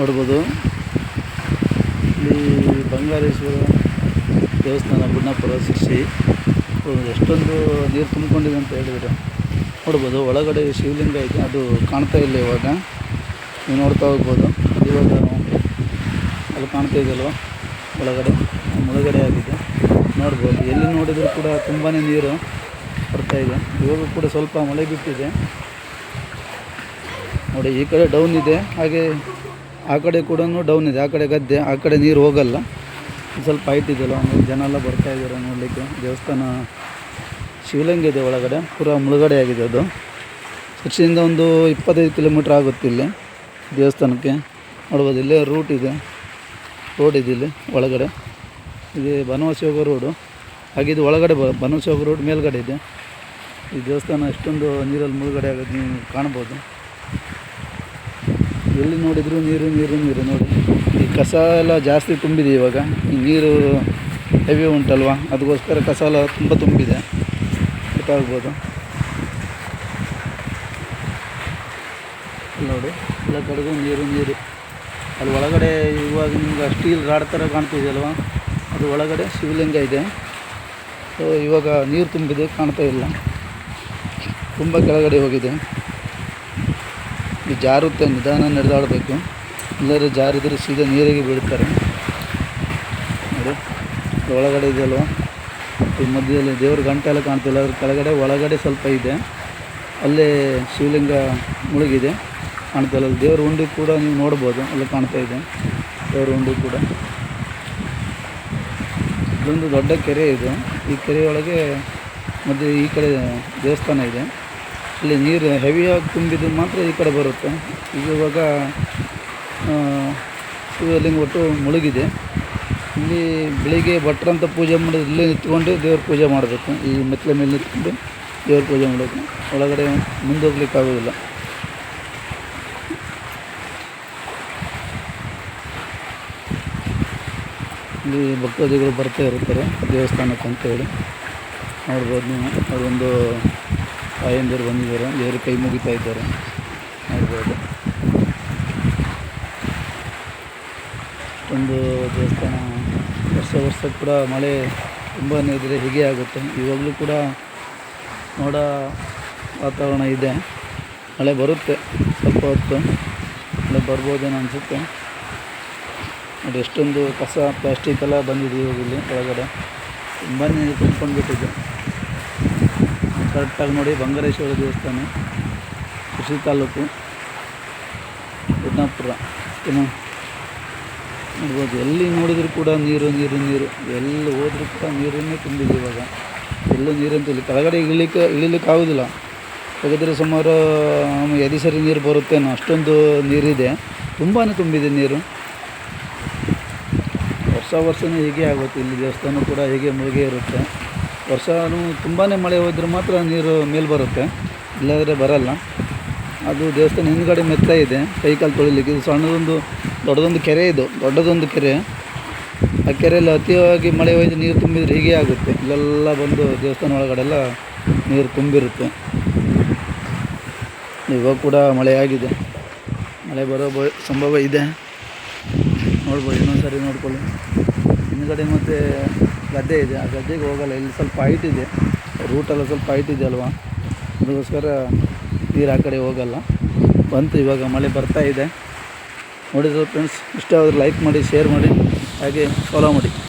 ನೋಡ್ಬೋದು. ಇಲ್ಲಿ ಬಂಗಾರೇಶ್ವರ ದೇವಸ್ಥಾನ ಬುಡ್ನಾಪುರ ಶಿಕ್ಷಿ ಎಷ್ಟೊಂದು ನೀರು ತುಂಬಿಕೊಂಡಿದೆ ಅಂತ ಹೇಳಿದರೆ. ನೋಡ್ಬೋದು, ಒಳಗಡೆ ಶಿವಲಿಂಗ ಇದೆ, ಅದು ಕಾಣ್ತಾ ಇಲ್ಲ ಇವಾಗ. ನೀವು ನೋಡ್ತಾ ಹೋಗ್ಬೋದು. ಇವಾಗ ಅಲ್ಲಿ ಕಾಣ್ತಾ ಇದೆಯಲ್ವ ಒಳಗಡೆ, ಮುಳುಗಡೆ ಆಗಿದೆ. ನೋಡ್ಬೋದು, ಎಲ್ಲಿ ನೋಡಿದರೂ ಕೂಡ ತುಂಬಾ ನೀರು ಬರ್ತಾ ಇದೆ. ಇವಾಗ ಕೂಡ ಸ್ವಲ್ಪ ಮಳೆ ಬಿಟ್ಟಿದೆ. ನೋಡಿ, ಈ ಕಡೆ ಡೌನ್ ಇದೆ. ಹಾಗೆ ಆ ಕಡೆ ಕೂಡ ಡೌನ್ ಇದೆ. ಆ ಕಡೆ ಗದ್ದೆ, ಆ ಕಡೆ ನೀರು ಹೋಗಲ್ಲ. ಸ್ವಲ್ಪ ಐಟ್ ಇದೆಯಲ್ಲ, ಒಂದು ಜನ ಎಲ್ಲ ಬರ್ತಾ ಇದ್ದಾರೆ ನೋಡಲಿಕ್ಕೆ. ದೇವಸ್ಥಾನ ಶಿವಲಿಂಗ ಇದೆ ಒಳಗಡೆ, ಪೂರ ಮುಳುಗಡೆ ಆಗಿದೆ ಅದು. ಕೃಷಿಯಿಂದ ಒಂದು ಇಪ್ಪತ್ತೈದು ಕಿಲೋಮೀಟ್ರ್ ಆಗುತ್ತೆ ಇಲ್ಲಿ ದೇವಸ್ಥಾನಕ್ಕೆ. ನೋಡ್ಬೋದು, ಇಲ್ಲೇ ರೂಟ್ ಇದೆ. ರೋಡ್ ಇದೆ ಇಲ್ಲಿ ಒಳಗಡೆ. ಇದು ಬನವಾಸಿ ರೋಡು ಹಾಗೆ ಒಳಗಡೆ ಬ ಹೋಗೋ ರೋಡ್ ಮೇಲ್ಗಡೆ ಇದೆ. ಈ ದೇವಸ್ಥಾನ ಎಷ್ಟೊಂದು ನೀರಲ್ಲಿ ಮುಳುಗಡೆ ಆಗೋದು ನೀವು ಕಾಣ್ಬೋದು. ಎಲ್ಲಿ ನೋಡಿದರೂ ನೀರು ನೀರು ನೀರು ನೋಡಿ. ಈ ಕಸ ಎಲ್ಲ ಜಾಸ್ತಿ ತುಂಬಿದೆ ಇವಾಗ. ಈ ನೀರು ಹೆವಿ ಉಂಟಲ್ವ? ಅದಕ್ಕೋಸ್ಕರ ಕಸ ಎಲ್ಲ ತುಂಬ ತುಂಬಿದೆ. ಗೊತ್ತಾಗ್ಬೋದು. ನೋಡಿ, ಎಲ್ಲ ಕಡೆಗೂ ನೀರು ನೀರು. ಅಲ್ಲಿ ಒಳಗಡೆ ಇವಾಗ ನಿಮ್ಗೆ ಸ್ಟೀಲ್ ರಾಡ್ ಥರ ಕಾಣ್ತಿದೆಯಲ್ವ? ಅದು ಒಳಗಡೆ ಶಿವಲಿಂಗ ಇದೆ. ಸೊ ಇವಾಗ ನೀರು ತುಂಬಿದೆ, ಕಾಣ್ತಾ ಇಲ್ಲ. ತುಂಬ ಕೆಳಗಡೆ ಹೋಗಿದೆ. ಈ ಜಾರುತ್ತೆ ನಿಧಾನ ನಡೆದಾಡಬೇಕು. ಇಲ್ಲದ್ರೆ ಜಾರಿದ್ರೆ ಸೀದಾ ನೀರಿಗೆ ಬೀಳ್ತಾರೆ. ನೋಡಿ ಒಳಗಡೆ ಇದೆಯಲ್ವ? ಈ ಮಧ್ಯದಲ್ಲಿ ದೇವ್ರ ಗಂಟೆ ಎಲ್ಲ ಕಾಣ್ತಿಲ್ಲ, ಅದ್ರ ಕೆಳಗಡೆ, ಒಳಗಡೆ ಸ್ವಲ್ಪ ಇದೆ. ಅಲ್ಲೇ ಶಿವಲಿಂಗ ಮುಳುಗಿದೆ ಕಾಣ್ತಾ ಇಲ್ಲ ದೇವ್ರ ಉಂಡಿ ಕೂಡ ನೀವು ನೋಡ್ಬೋದು ಅಲ್ಲಿ ಕಾಣ್ತಾ ಇದೆ. ದೇವ್ರ ಉಂಡಿ ಕೂಡ. ಇದೊಂದು ದೊಡ್ಡ ಕೆರೆ ಇದು. ಈ ಕೆರೆಯೊಳಗೆ ಮಧ್ಯೆ ಈ ಕಡೆ ದೇವಸ್ಥಾನ ಇದೆ. ಇಲ್ಲಿ ನೀರು ಹೆವಿಯಾಗಿ ತುಂಬಿದ್ದು ಮಾತ್ರ ಈ ಕಡೆ ಬರುತ್ತೆ. ಈಗ ಇವಾಗ ಶಿವಲಿಂಗ ಒಟ್ಟು ಮುಳುಗಿದೆ. ಇಲ್ಲಿ ಬೆಳಿಗ್ಗೆ ಭಟ್ರಂತ ಪೂಜೆ ಮಾಡೋದು ಇಲ್ಲೇ ನಿಂತ್ಕೊಂಡು ದೇವ್ರ ಪೂಜೆ ಮಾಡಬೇಕು. ಈ ಮೆತ್ತಲ ಮೇಲೆ ನಿಂತ್ಕೊಂಡು ದೇವ್ರ ಪೂಜೆ ಮಾಡಬೇಕು. ಒಳಗಡೆ ಮುಂದೋಗ್ಲಿಕ್ಕೆ ಆಗೋದಿಲ್ಲ. ಇಲ್ಲಿ ಭಕ್ತಾದಿಗಳು ಬರ್ತಾ ಇರ್ತಾರೆ ದೇವಸ್ಥಾನಕ್ಕೆ ಅಂತೇಳಿ. ನೋಡ್ಬೋದು ನೀವು. ಅವರೊಂದು ತಾಯಂದಿರು ಬಂದಿದ್ದಾರೆ ದೇವರು ಕೈ ಮುಗಿತಾ ಇದ್ದಾರೆ. ನೋಡ್ಬೋದು. ಒಂದು ದೇವಸ್ಥಾನ, ವರ್ಷ ವರ್ಷ ಕೂಡ ಮಳೆ ತುಂಬ ನೀರಿದ್ರೆ ಹೀಗೆ ಆಗುತ್ತೆ. ಇವಾಗಲೂ ಕೂಡ ನೋಡ ವಾತಾವರಣ ಇದೆ. ಮಳೆ ಬರುತ್ತೆ ಸ್ವಲ್ಪ ಹೊತ್ತು. ಮಳೆ ಬರ್ಬೋದೇನೋ ಅನಿಸುತ್ತೆ. ನೋಡಿ ಎಷ್ಟೊಂದು ಕಸ, ಪ್ಲಾಸ್ಟಿಕ್ ಎಲ್ಲ ಬಂದಿದೆ ಇವಾಗ ಇಲ್ಲಿ ಒಳಗಡೆ. ತುಂಬಾ ನೀರು ಕರೆಕ್ಟಾಗಿ ನೋಡಿ ಬಂಗಾರೇಶ್ವರ ದೇವಸ್ಥಾನ, ಕೃಷಿ ತಾಲೂಕು ಬುಡ್ನಾಪುರ ಏನು ನೋಡ್ಬೋದು, ಎಲ್ಲಿ ನೋಡಿದರೂ ಕೂಡ ನೀರು ನೀರು ನೀರು. ಎಲ್ಲಿ ಹೋದ್ರೂ ಕೂಡ ನೀರನ್ನೇ ತುಂಬಿದೆ ಇವಾಗ. ಎಲ್ಲೂ ನೀರಂತ ಇಲ್ಲಿ. ಕೆಳಗಡೆ ಇಳಿಲಿಕ್ಕೆ ಆಗೋದಿಲ್ಲ. ಹಾಗಾದರೆ ಸುಮಾರು ಎದೆ ಸರಿ ನೀರು ಬರುತ್ತೇನೋ, ಅಷ್ಟೊಂದು ನೀರಿದೆ. ತುಂಬಾ ತುಂಬಿದೆ ನೀರು. ವರ್ಷ ವರ್ಷವೂ ಹೀಗೆ ಆಗುತ್ತೆ. ಇಲ್ಲಿ ದೇವಸ್ಥಾನ ಕೂಡ ಹೀಗೆ ಮುಳುಗೇ ಇರುತ್ತೆ. ವರ್ಷವೂ ತುಂಬಾ ಮಳೆ ಹೋದ್ರೆ ಮಾತ್ರ ನೀರು ಮೇಲೆ ಬರುತ್ತೆ, ಇಲ್ಲಾಂದರೆ ಬರಲ್ಲ. ಅದು ದೇವಸ್ಥಾನ ಹಿಂದ್ಗಡೆ ಮೆತ್ತ ಇದೆ ಕೈಕಾಲು ತೊಳಿಲಿಕ್ಕೆ. ಇದು ಸಣ್ಣದೊಂದು, ದೊಡ್ಡದೊಂದು ಕೆರೆ ಇದು, ದೊಡ್ಡದೊಂದು ಕೆರೆ. ಆ ಕೆರೆಯಲ್ಲಿ ಅತಿಯಾಗಿ ಮಳೆ ಹೋಯ್ದು ನೀರು ತುಂಬಿದ್ರೆ ಹೀಗೆ ಆಗುತ್ತೆ. ಇಲ್ಲೆಲ್ಲ ಬಂದು ದೇವಸ್ಥಾನ ಒಳಗಡೆಲ್ಲ ನೀರು ತುಂಬಿರುತ್ತೆ. ಇವಾಗ ಕೂಡ ಮಳೆ ಆಗಿದೆ. ಮಳೆ ಬರೋ ಸಂಭವ ಇದೆ. ನೋಡ್ಬೋದು ಇನ್ನೊಂದು ಸಾರಿ ನೋಡ್ಕೊಳ್ಳಿ. ಹಿಂದ್ಗಡೆ ಮತ್ತು ಗದ್ದೆ ಇದೆ. ಆ ಗದ್ದೆಗೆ ಹೋಗಲ್ಲ. ಇಲ್ಲಿ ಸ್ವಲ್ಪ ಹೈಟ್ ಇದೆ. ರೂಟೆಲ್ಲ ಸ್ವಲ್ಪ ಹೈಟ್ ಇದೆ ಅಲ್ವಾ? ಅದಕ್ಕೋಸ್ಕರ ನೀರು ಆ ಕಡೆ ಹೋಗಲ್ಲ. ಬಂತು, ಇವಾಗ ಮಳೆ ಬರ್ತಾ ಇದೆ. ನೋಡಿದ್ರೆ ಫ್ರೆಂಡ್ಸ್ ಇಷ್ಟ ಆದರೆ ಲೈಕ್ ಮಾಡಿ ಶೇರ್ ಮಾಡಿ, ಹಾಗೆ ಫಾಲೋ ಮಾಡಿ.